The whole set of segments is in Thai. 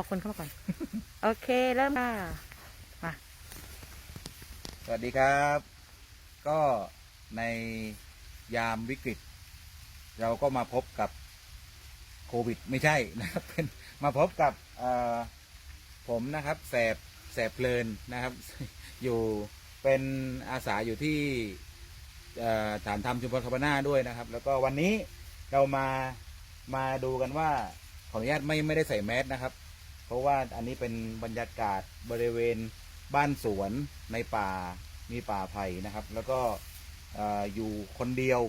เอาคนเข้ามาก่อน โอเค เริ่มค่ะมาสวัสดีครับ ก็ในยามวิกฤต เราก็มาพบกับโควิด ไม่ใช่นะครับเป็นมาพบกับผมนะครับแสบแสบเพลินนะครับ อยู่เป็นอาสาอยู่ที่ฐานธรรมชุมพลคาบาน่าด้วยนะครับ แล้วก็วันนี้เรามามาดูกันว่าขออนุญาตไม่ไม่ได้ใส่แมสนะครับ เพราะว่าอันนี้เป็นบรรยากาศบริเวณบ้านสวนในป่ามีป่าไผ่นะครับ แล้วก็เอ่อยู่คนเดียว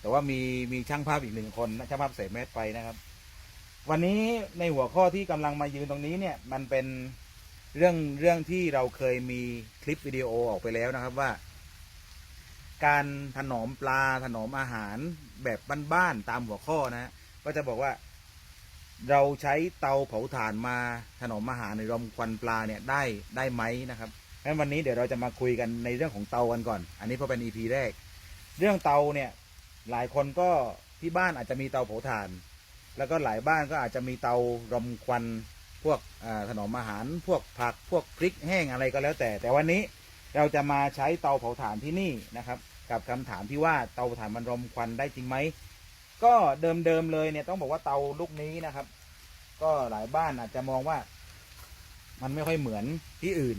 แต่ว่ามีมีช่างภาพอีกหนึ่งคนช่างภาพใส่แมสไปนะครับ วันนี้ในหัวข้อที่กำลังมายืนตรงนี้เนี่ยมันเป็นเรื่องเรื่องที่เราเคยมีคลิปวิดีโอออกไปแล้วนะครับว่า การถนอมปลาถนอมอาหารแบบบ้านๆตามหัวข้อนะก็จะบอกว่า เราใช้เตาเผาถ่านมาถนอมอาหารในรมควันปลาเนี่ยได้ได้ไหมนะครับงั้นวันนี้เดี๋ยวเราจะมาคุยกันในเรื่องของเตากันก่อน อันนี้เพราะเป็น EP แรก เรื่องเตาเนี่ยหลายคนก็ที่บ้านอาจจะมีเตาเผาถ่าน แล้วก็หลายบ้านก็อาจจะมีเตารมควันพวกถนอมอาหาร พวกผักพวกพริกแห้งอะไรก็แล้วแต่ แต่วันนี้เราจะมาใช้เตาเผาถ่านที่นี่นะครับ กับคำถามที่ว่าเตาถ่านมันรมควันได้จริงไหม ก็เดิมๆเลยเนี่ยต้องบอกว่าเตาลูกนี้นะครับ ก็หลายบ้านอาจจะมองว่า มันไม่ค่อยเหมือนที่อื่น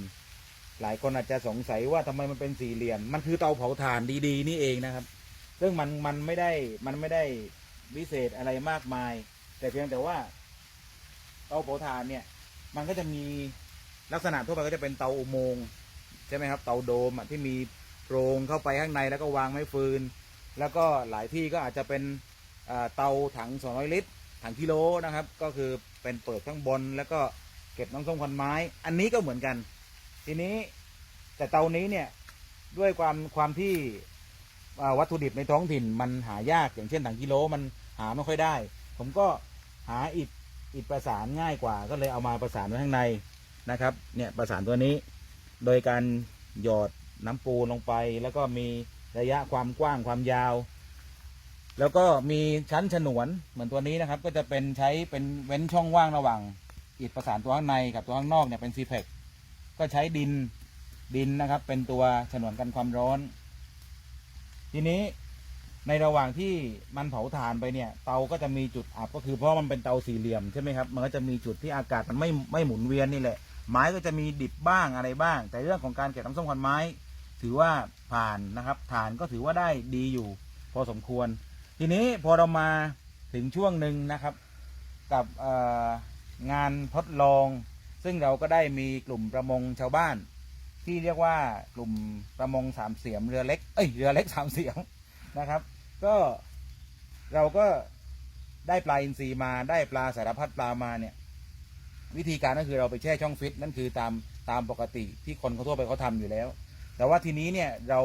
หลายคนอาจจะสงสัยว่าทำไมมันเป็นสี่เหลี่ยม มันคือเตาเผาถ่านดีๆ นี่เองนะครับ ซึ่งมันมันไม่ได้มันไม่ได้วิเศษอะไรมากมาย แต่เพียงแต่ว่า เตาเผาถ่านเนี่ย มันก็จะมีลักษณะทั่วไปก็จะเป็นเตาอุโมงค์ใช่ไหมครับ เตาโดมที่มีโพรงเข้าไปข้างในแล้วก็วางไม้ฟืน แล้วก็หลายที่ก็อาจจะเป็น เตาถัง 200 ลิตร ถังกิโลนะครับ ก็คือเป็นเปิดข้างบนแล้วก็เก็บน้ำส้มควันไม้ อันนี้ก็เหมือนกัน ทีนี้แต่เตานี้เนี่ยด้วยความความที่วัตถุดิบในท้องถิ่นมันหายากอย่างเช่นถังกิโลมันหาไม่ค่อยได้ ผมก็หาอิฐอิฐประสานง่ายกว่า ก็เลยเอามาประสานไว้ข้างในนะครับเนี่ยประสานตัวนี้ โดยการหยอดน้ำปูนลงไป แล้วก็มีระยะความกว้างความยาว แล้วก็มีชั้นฉนวนเหมือนตัวนี้นะครับ ก็จะเป็นใช้เป็นเว้นช่องว่างระหว่างอิฐประสานตัวข้างในกับตัวข้างนอกเนี่ยเป็นซีเพกก็ใช้ดินดินนะครับ เป็นตัวฉนวนกันความร้อน ทีนี้ในระหว่างที่มันเผาถ่านไปเนี่ย เตาก็จะมีจุดอับก็คือเพราะมันเป็นเตาสี่เหลี่ยมใช่ไหมครับมันก็จะมีจุดที่อากาศมันไม่ไม่หมุนเวียนนี่แหละไม้ก็จะมีดิบบ้างอะไรบ้าง แต่เรื่องของการเก็บน้ำส้มควันไม้ ถือว่าผ่านนะครับฐานก็ถือว่าได้ดีอยู่ พอสมควร ทีนี้พอเรามาถึงช่วงหนึ่งนะครับ กับงานทดลอง ซึ่งเราก็ได้มีกลุ่มประมงชาวบ้าน ที่เรียกว่ากลุ่มประมงสามเสียมเรือเล็กเอ้ยเรือเล็กสามเสียมนะครับ ก็เราก็ได้ปลาอินทรีมาได้ปลาสารพัดปลามาเนี่ย วิธีการก็คือเราไปแช่ช่องฟิตนั่นคือตามตามปกติที่คนเขาทั่วไปเขาทำอยู่แล้ว แต่ว่าทีนี้เนี่ยเรา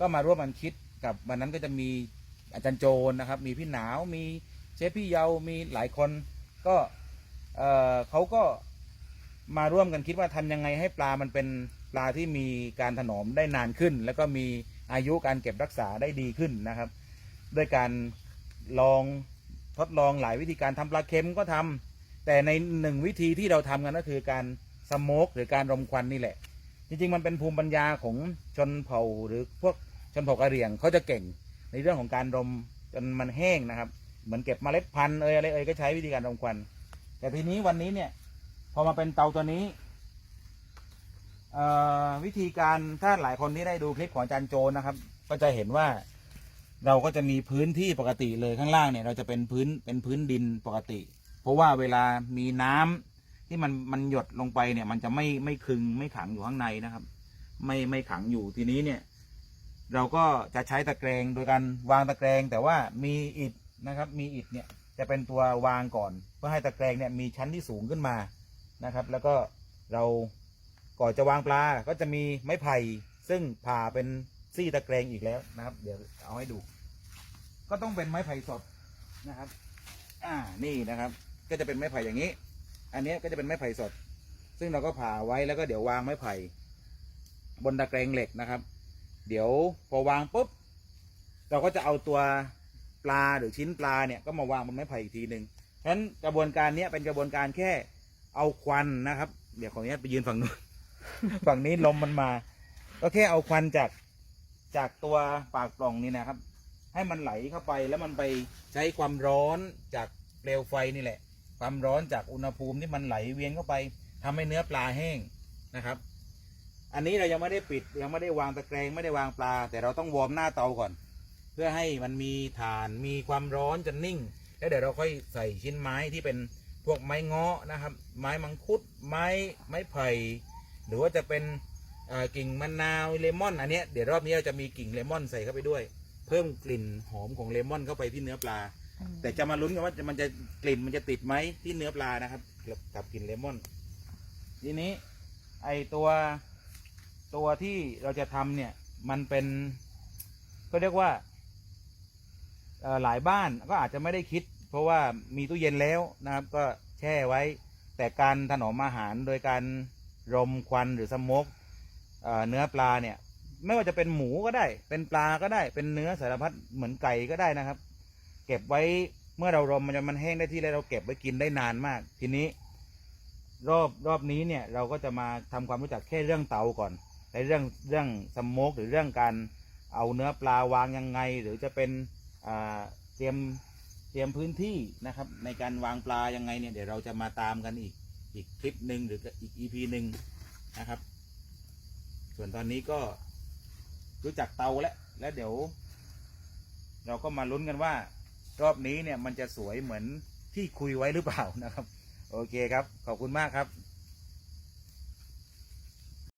ก็มาร่วมกันคิดกับวันนั้นก็จะมี อาจารย์โจนนะครับ มีพี่หนาวมีเชฟพี่เยา มีหลายคนก็เออเขาก็มาร่วมกันคิดว่าทำยังไงให้ปลามันเป็นปลาที่มีการถนอมได้นานขึ้น แล้วก็มีอายุการเก็บรักษาได้ดีขึ้นนะครับ ด้วยการลองทดลองหลายวิธีการทำปลาเค็มก็ทำแต่ในหนึ่งวิธีที่เราทำกันก็คือการสโมกหรือการรมควันนี่แหละ จริงๆ มันเป็นภูมิปัญญาของชนเผ่าหรือพวกชนเผ่ากะเหรี่ยงเขาจะเก่ง ในเรื่องของการรมจนมันแห้งนะครับ เหมือนเก็บเมล็ดพันธุ์เอยอะไรเอยก็ใช้วิธีการรมควัน แต่ทีนี้วันนี้เนี่ยพอมาเป็นเตาตัวนี้วิธีการถ้าหลายคนที่ได้ดูคลิปของอาจารย์โจนนะครับ ก็จะเห็นว่าเราก็จะมีพื้นที่ปกติเลยข้างล่างเนี่ย เราจะเป็นพื้นเป็นพื้นดินปกติ เพราะว่าเวลามีน้ำที่มันมันหยดลงไปเนี่ย มันจะไม่ไม่คึงไม่ขังอยู่ข้างในนะครับ ไม่ไม่ขังอยู่ทีนี้เนี่ย เราก็จะใช้ตะแกรงโดยการวางตะแกรงแต่ว่ามีอิฐนะครับมีอิฐเนี่ยจะเป็นตัววางก่อน เพื่อให้ตะแกรงเนี่ยมีชั้นที่สูงขึ้นมานะครับ แล้วก็เราก่อนจะวางปลาก็จะมีไม้ไผ่ซึ่งผ่าเป็นซี่ตะแกรงอีกแล้วนะครับ เดี๋ยวเอาให้ดู ก็ต้องเป็นไม้ไผ่สดนะครับ อ่านี่นะครับ ก็จะเป็นไม้ไผ่อย่างนี้ อันนี้ก็จะเป็นไม้ไผ่สด ซึ่งเราก็ผ่าไว้แล้วก็เดี๋ยววางไม้ไผ่บนตะแกรงเหล็กนะครับ เดี๋ยวพอวางปุ๊บเราก็จะเอาตัวปลาหรือชิ้นปลาเนี่ยก็มาวางบนไม้ไผ่อีกทีหนึ่งฉะนั้นกระบวนการเนี้ยเป็นกระบวนการแค่เอาควันนะครับ เดี๋ยวขออนุญาตไปยืนฝั่งนู้น ฝั่งนี้ลมมันมา ก็แค่เอาควันจากจากตัวปากปล่องนี่นะครับ ให้มันไหลเข้าไปแล้วมันไปใช้ความร้อนจากเปลวไฟนี่แหละ ความร้อนจากอุณหภูมิที่มันไหลเวียนเข้าไปทำให้เนื้อปลาแห้งนะครับ อันนี้เรายังไม่ได้ปิดยังไม่ได้วางตะแกรงไม่ได้วางปลา แต่เราต้องวอร์มหน้าเตาก่อน เพื่อให้มันมีฐานมีความร้อนจนนิ่ง แล้วเดี๋ยวเราค่อยใส่ชิ้นไม้ที่เป็นพวกไม้เงาะนะครับ ไม้มังคุดไม้ไม้ไผ่หรือว่าจะเป็นกิ่งมะนาวเลมอนอันนี้เดี๋ยวรอบนี้เราจะมีกิ่งเลมอนใส่เข้าไปด้วย เพิ่มกลิ่นหอมของเลมอนเข้าไปที่เนื้อปลา แต่จะมาลุ้นกันว่ามันจะกลิ่นมันจะติดไหมที่เนื้อปลานะครับกับกลิ่นเลมอน ทีนี้ไอตัว ตัวที่เราจะทำเนี่ยมันเป็น ก็เรียกว่าหลายบ้านก็อาจจะไม่ได้คิด เพราะว่ามีตู้เย็นแล้วนะครับ ก็แช่ไว้ แต่การถนอมอาหารโดยการรมควันหรือสมกเเนื้อปลาเนี่ย ไม่ว่าจะเป็นหมูก็ได้ เป็นปลาก็ได้เป็นเนื้อสารพัดเหมือนไก่ก็ได้นะครับ เก็บไว้เมื่อเรารมมันจะมันแห้งได้ที่แล้วเราเก็บไว้กินได้นานมาก ทีนี้ รอบรอบนี้เนี่ย เราก็จะมาทำความรู้จักแค่เรื่องเตาก่อน เรื่องเรื่องสมกหรือเรื่องการเอาเนื้อปลาวางยังไง หรือจะเป็นเตรียมเตรียมพื้นที่นะครับ ในการวางปลายังไงเนี่ยเดี๋ยวเราจะมาตามกันอีกอีกคลิปหนึ่งหรืออีกอีพีหนึ่งนะครับ ส่วนตอนนี้ก็รู้จักเตาแล้วแล้วเดี๋ยว เราก็มาลุ้นกันว่า รอบนี้เนี่ยมันจะสวยเหมือนที่คุยไว้หรือเปล่านะครับ โอเคครับ ขอบคุณมากครับ